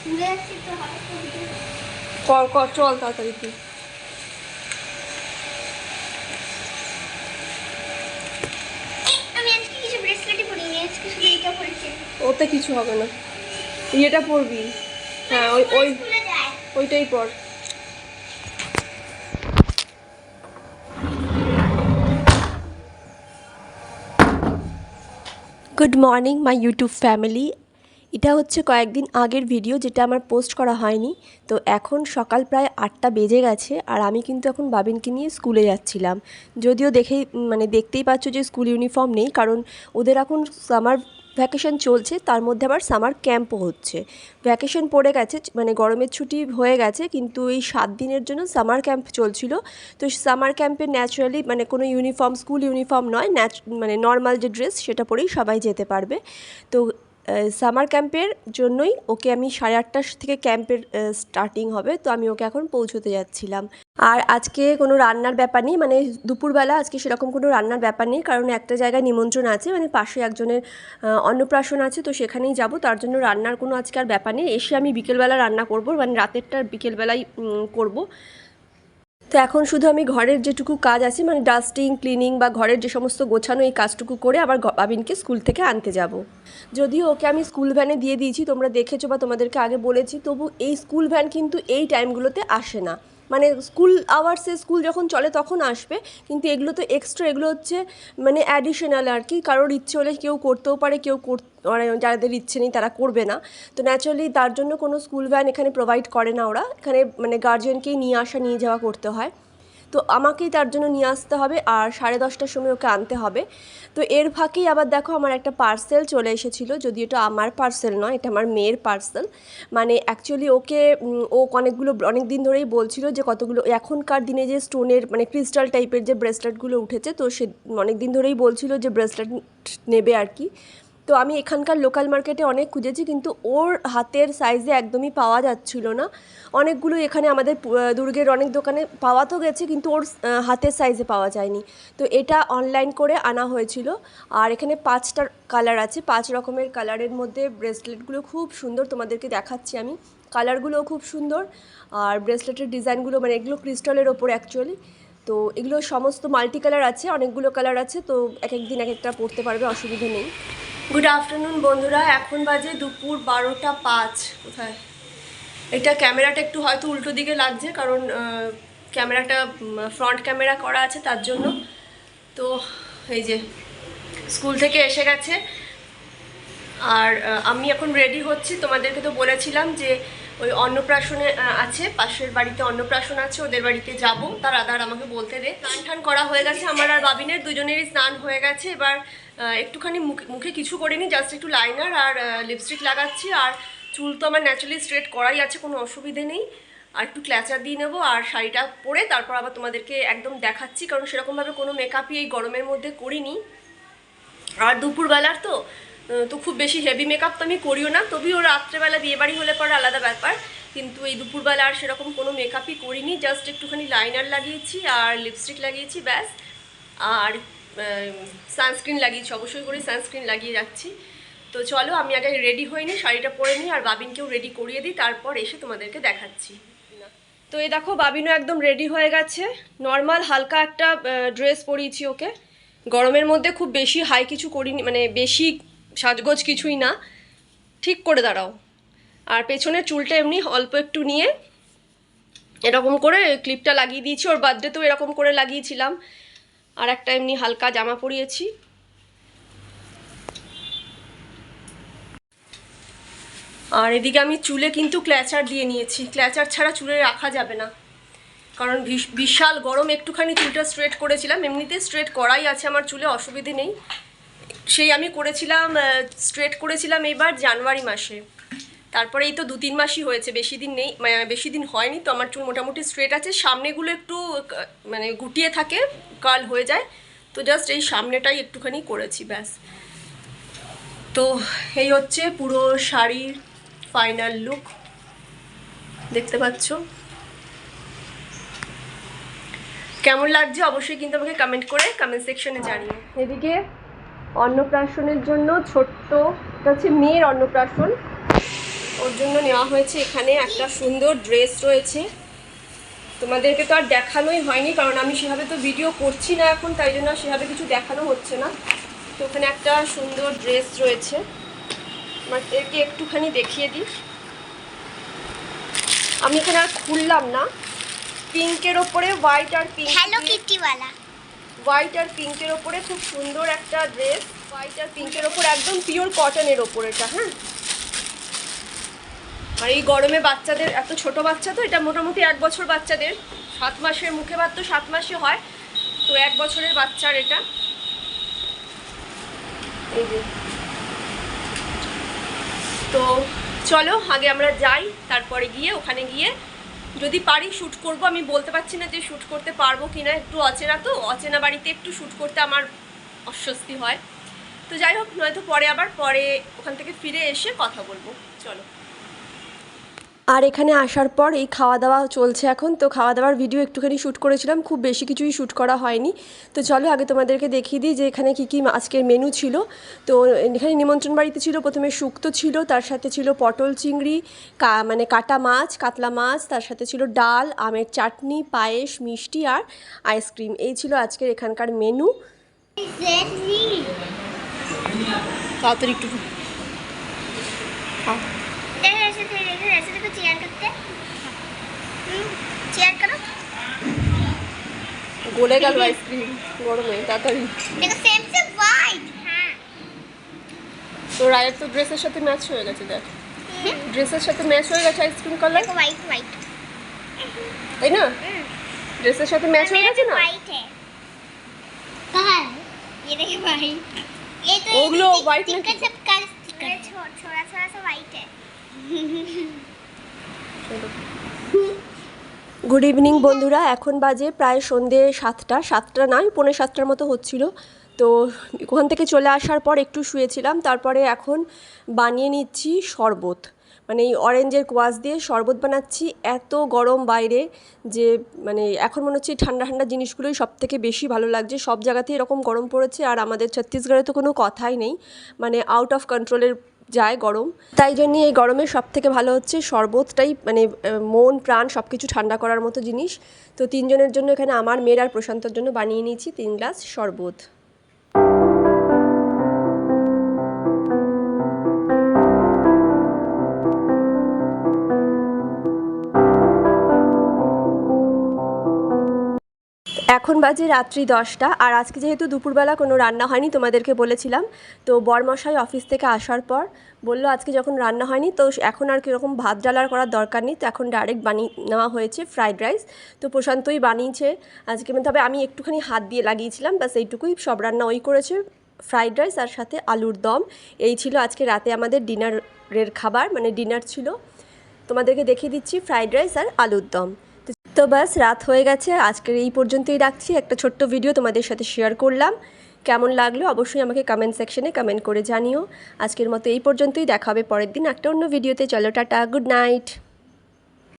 স্কুলে কর কর চল তাড়াতাড়ি তুই। ওতে কিছু হবে না। তুই এটা পরবি হ্যাঁ ওই ওই ওইটাই পর good morning my YouTube family এটা হচ্ছে কয়েকদিন আগের ভিডিও যেটা আমার পোস্ট করা হয়নি। তো এখন সকাল প্রায় আটটা বেজে গেছে আর আমি কিন্তু এখন বাবিনকে নিয়ে স্কুলে যাচ্ছিলাম। যদিও উম, মানে দেখতেই পাচ্ছ যে স্কুল ইউনিফর্ম নেই কারণ ওদের এখন সামার ভ্যাকেশন চলছে তার মধ্যে আবার সামার ক্যাম্পও হচ্ছে। ভ্যাকেশন পড়ে গেছে মানে গরমের ছুটি হয়ে গেছে কিন্তু এই সাত দিনের জন্য সামার ক্যাম্প চলছিল। তো সামার ক্যাম্পে ন্যাচারালি মানে কোনো ইউনিফর্ম স্কুল ইউনিফর্ম নয় ন্যাচ মানে নর্মাল যে ড্রেস সেটা পরেই সবাই যেতে পারবে। তো সামার ক্যাম্পের জন্যই ওকে আমি সাড়ে আটটার থেকে ক্যাম্পের স্টার্টিং হবে। তো আমি ওকে এখন পৌঁছতে যাচ্ছিলাম। আর আজকে কোনো রান্নার ব্যাপার নেই মানে দুপুরবেলা আজকে সেরকম কোনো রান্নার ব্যাপার নেই কারণ একটা জায়গায় নিমন্ত্রণ আছে মানে পাশে একজনের অন্নপ্রাশন আছে তো সেখানেই যাব। তার জন্য রান্নার কোনো আজকে আর ব্যাপার নেই। এসে আমি বিকেলবেলা রান্না করব মানে রাতেরটা বিকেলবেলায় উম, করব। তো এখন শুধু আমি ঘরের যেটুকু কাজ আছে মানে ডাস্টিং ক্লিনিং বা ঘরের যে সমস্ত গোছানো এই কাজটুকু করে আবার বাবিনকে স্কুল থেকে আনতে যাব। যদিও ওকে আমি স্কুল ভ্যানে দিয়ে দিয়েছি, তোমরা দেখেছ বা তোমাদেরকে আগে বলেছি, তবু এই স্কুল ভ্যান কিন্তু এই টাইমগুলোতে আসে না। মানে স্কুল আওয়ার্সে স্কুল যখন চলে তখন আসবে, কিন্তু এগুলো তো এক্সট্রা এগুলো হচ্ছে মানে অ্যাডিশনাল আর কি। কারোর ইচ্ছে হলে কেউ করতেও পারে, কেউ মানে যাদের ইচ্ছে নেই তারা করবে না। তো ন্যাচারালি তার জন্য কোনো স্কুল ভ্যান এখানে প্রোভাইড করে না ওরা। এখানে মানে গার্জেনকেই নিয়ে আসা, নিয়ে যাওয়া করতে হয়। তো আমাকেই তার জন্য নিয়ে আসতে হবে আর সাড়ে দশটার সময় ওকে আনতে হবে। তো এর ফাঁকেই আবার দেখো আমার একটা পার্সেল চলে এসেছিল যদি এটা আমার পার্সেল নয়, এটা আমার মেয়ের পার্সেল মানে অ্যাকচুয়ালি ওকে ও অনেকগুলো অনেক দিন ধরেই বলছিল যে কতগুলো, এখনকার দিনে যে স্টোনের মানে ক্রিস্টাল টাইপের যে ব্রেসলেটগুলো উঠেছে, তো সে অনেক দিন ধরেই বলছিল যে ব্রেসলেট নেবে আর কি। তো আমি এখানকার লোকাল মার্কেটে অনেক খুঁজেছি, কিন্তু ওর হাতের সাইজে একদমই পাওয়া যাচ্ছিল না। অনেকগুলো এখানে আমাদের দুর্গের অনেক দোকানে পাওয়া তো গেছে, কিন্তু ওর হাতের সাইজে পাওয়া যায়নি। তো এটা অনলাইন করে আনা হয়েছিল। আর এখানে পাঁচটা কালার আছে, পাঁচ রকমের কালারের মধ্যে ব্রেসলেটগুলো খুব সুন্দর তোমাদেরকে দেখাচ্ছি আমি। কালারগুলোও খুব সুন্দর, আর ব্রেসলেটের ডিজাইনগুলো মানে এগুলো ক্রিস্টালের ওপর অ্যাকচুয়ালি তো এগুলো সমস্ত মাল্টি কালার আছে, অনেকগুলো কালার আছে, তো এক এক দিন এক একটা পড়তে পারবে, অসুবিধে নেই। গুড আফটারনুন বন্ধুরা। এখন বাজে দুপুর বারোটা পাঁচ। কোথায়? এটা ক্যামেরাটা একটু হয়তো উল্টো দিকে লাগছে, কারণ ক্যামেরাটা ফ্রন্ট ক্যামেরা করা আছে তার জন্য। তো এই যে, স্কুল থেকে এসে গেছে। আর আমি এখন রেডি হচ্ছি। তোমাদেরকে তো বলেছিলাম যে, ওই অন্নপ্রাশনে আছে, পাশের বাড়িতে অন্নপ্রাশন আছে, ওদের বাড়িতে যাব। তার আদার আমাকে বলতে দে। স্নান টান করা হয়ে গেছে আমার আর বাবিনের। দুজনেরই স্নান হয়ে গেছে। এবার একটুখানি মুখে মুখে কিছু করিনি জাস্ট একটু লাইনার আর লিপস্টিক লাগাচ্ছি। আর চুল তো আমার ন্যাচারালি স্ট্রেট করাই আছে, কোনো অসুবিধে নেই। আর একটু ক্ল্যাচার দিয়ে নেব, আর শাড়িটা পরে তারপর আবার তোমাদেরকে একদম দেখাচ্ছি, কারণ সেরকমভাবে কোনো মেকআপই এই গরমের মধ্যে করিনি। আর দুপুরবেলার তো তো খুব বেশি হেভি মেকআপ তো আমি করিও না তবেও রাত্রেবেলা বিয়েবাড়ি হলে পরে আলাদা ব্যাপার। কিন্তু এই দুপুরবেলা আর সেরকম কোনো মেকআপই করিনি জাস্ট একটুখানি লাইনার লাগিয়েছি আর লিপস্টিক লাগিয়েছি, ব্যাস। আর সানস্ক্রিন লাগিয়েছি। অবশ্যই করে সানস্ক্রিন লাগিয়ে যাচ্ছি তো চলো, আমি আগে রেডি হইনি শাড়িটা পরে নিই, আর বাবিনকেও রেডি করিয়ে দিই, তারপর এসে তোমাদেরকে দেখাচ্ছি। তো এই দেখো, বাবিনও একদম রেডি হয়ে গেছে। নর্মাল হালকা একটা ড্রেস পরিয়েছি ওকে। গরমের মধ্যে খুব বেশি হাই কিছু করিনি মানে বেশি সাজগোজ কিছুই না। ঠিক করে দাঁড়াও। আর পেছনের চুলটা এমনি অল্প একটু নিয়ে, এরকম করে ক্লিপটা লাগিয়ে দিয়েছি। ওর বার্থডেতেও এরকম করে লাগিয়েছিলাম। আর একটা এমনি হালকা জামা পরিয়েছি। আর এদিকে আমি চুলে কিন্তু ক্ল্যাচার দিয়ে নিয়েছি। ক্ল্যাচার ছাড়া চুলে রাখা যাবে না। কারণ বিশ- বিশাল গরম, একটুখানি চুলটা স্ট্রেট করেছিলাম। এমনিতে স্ট্রেট করাই আছে, আমার চুলে অসুবিধে নেই। সেই আমি করেছিলাম স্ট্রেট করেছিলাম এবার জানুয়ারি মাসে। তারপরে এই তো দু তিন মাসই হয়েছে, বেশি দিন নেই মানে বেশি দিন হয়নি, তো আমার চুল মোটামুটি স্ট্রেট আছে। সামনেগুলো একটু মানে গুটিয়ে থাকে কাল হয়ে যায়, তো জাস্ট এই সামনেটাই একটুখানি করেছি, ব্যাস। তো এই হচ্ছে পুরো শাড়ির ফাইনাল লুক দেখতে পাচ্ছ? কেমন লাগছে অবশ্যই কিন্তু আমাকে কমেন্ট করে কমেন্ট সেকশনে জানিও। এদিকে অন্নপ্রাশনের জন্য ছোট্ট হচ্ছে মেয়ের অন্নপ্রাশন। ওর জন্য নেওয়া হয়েছে এখানে একটা সুন্দর ড্রেস রয়েছে। তোমাদেরকে তো আর দেখানোই হয়নি কারণ আমি সেভাবে তো ভিডিও করছি না এখন তাই জন্য সেভাবে কিছু দেখানো হচ্ছে না। তো ওখানে একটা সুন্দর ড্রেস রয়েছে। আমাদেরকে একটুখানি দেখিয়ে দিই। আমি এখানে আর খুললাম না। পিঙ্কের ওপরে হোয়াইট আর পিঙ্ক হ্যালো কিটিওয়ালা হোয়াইট আর পিঙ্কের ওপরে খুব সুন্দর একটা ড্রেস। হোয়াইট আর পিঙ্কের ওপর একদর পিওর কটনের ওপর এটা হ্যাঁ? আর এই গরমে বাচ্চাদের, এত ছোট বাচ্চা তো, এটা মোটামুটি এক বছর বাচ্চাদের। সাত মাসের মুখে ভাত তো সাত মাসে হয়। তো এক বছরের বাচ্চার এটা। এই যে। তো চলো, আগে আমরা যাই, তারপরে গিয়ে, ওখানে গিয়ে যদি পারি শ্যুট করব। আমি বলতে পারছি না যে শ্যুট করতে পারব কি না একটু অচেনা তো। অচেনা বাড়িতে একটু শ্যুট করতে আমার অস্বস্তি হয়। তো যাই হোক, নয়তো পরে আবার, পরে ওখান থেকে ফিরে এসে কথা বলব। চলো। আর এখানে আসার পর এই খাওয়া দাওয়া চলছে এখন। তো খাওয়া দাওয়ার ভিডিও একটুখানি শ্যুট করেছিলাম, খুব বেশি কিছুই শ্যুট করা হয়নি। তো চলো আগে তোমাদেরকে দেখিয়ে দিই যে এখানে কী কী আজকের মেনু ছিল। তো এখানে নিমন্ত্রণ বাড়িতে ছিল, প্রথমে শুক্তো ছিল, তার সাথে ছিল পটল চিংড়ি, কা মানে কাটা মাছ, কাতলা মাছ, তার সাথে ছিল ডাল, আমের চাটনি, পায়েস, মিষ্টি আর আইসক্রিম। এই ছিল আজকের এখানকার মেনু তাড়াতাড়ি একটু হ্যাঁ देखो ऐसे थे देखो ऐसे देखो चेयर करते चेयर करो গলে গেল আইসক্রিম গরমে তাড়াতাড়ি देखो सेम से वाइट हाँ তো রায়ের তো ড্রেসের সাথে ম্যাচ হয়ে গেছে দেখ ড্রেসের সাথে ম্যাচ হয়ে গেছে আইসক্রিম কালার देखो वाइट वाइट তাই না ড্রেসের সাথে ম্যাচ হয়ে गया ना वाइट है कहाँ है ये देखो वाइट ये तो ओगलो white में स्टिकर सब का स्टिकर थोड़ा थोड़ा सा वाइट है গুড ইভিনিং বন্ধুরা। এখন বাজে প্রায় সন্ধে সাতটা। সাতটা নয়, পৌনে সাতটার মতো হচ্ছিল। তো ওখান থেকে চলে আসার পর একটু শুয়েছিলাম। তারপরে এখন বানিয়ে নিচ্ছি শরবত। মানে এই অরেঞ্জের কোয়াশ দিয়ে শরবত বানাচ্ছি এত গরম বাইরে যে মানে এখন মনে হচ্ছে ঠান্ডা ঠান্ডা জিনিসগুলোই সব থেকে বেশি ভালো লাগছে। সব জায়গাতেই এরকম গরম পড়েছে আর আমাদের ছত্তিশগড়ে তো কোনো কথাই নেই। মানে আউট অফ কন্ট্রোলের যায় গরম। তাই জন্য এই গরমে সব থেকে ভালো হচ্ছে শরবতটাই মানে মন, প্রাণ সব কিছু ঠান্ডা করার মতো জিনিস। তো তিনজনের জন্য এখানে আমার, মেয়ের আর প্রশান্তর জন্য বানিয়ে নিয়েছি তিন গ্লাস শরবত। এখন বাজে রাত্রি দশটা, আর আজকে যেহেতু দুপুরবেলা কোনো রান্না হয়নি, তোমাদেরকে বলেছিলাম, তো বরমশাই অফিস থেকে আসার পর বলল আজকে যখন রান্না হয়নি, তো এখন আর কীরকম ভাত ডাল আর করার দরকার নেই, তো এখন ডাইরেক্ট বানিয়ে নেওয়া হয়েছে ফ্রাইড রাইস তো প্রশান্তই বানিয়েছে আজকে। তবে আমি একটুখানি হাত দিয়ে লাগিয়েছিলাম, ব্যাস এইটুকুই, সব রান্না ওই করেছে ফ্রাইড রাইস আর সাথে আলুর দম। এই ছিল আজকে রাতে আমাদের ডিনারের খাবার মানে ডিনার ছিল। তোমাদেরকে দেখিয়ে দিচ্ছি ফ্রাইড রাইস আর আলুর দম। তো ব্যাস, রাত হয়ে গেছে। আজকের এই পর্যন্তই রাখছি। একটা ছোট্ট ভিডিও তোমাদের সাথে শেয়ার করলাম। কেমন লাগল অবশ্যই আমাকে কমেন্ট সেকশনে কমেন্ট করে জানিও। আজকের মতো এই পর্যন্তই। দেখা হবে পরের দিন একটা অন্য ভিডিওতে চলো, টাটা গুড নাইট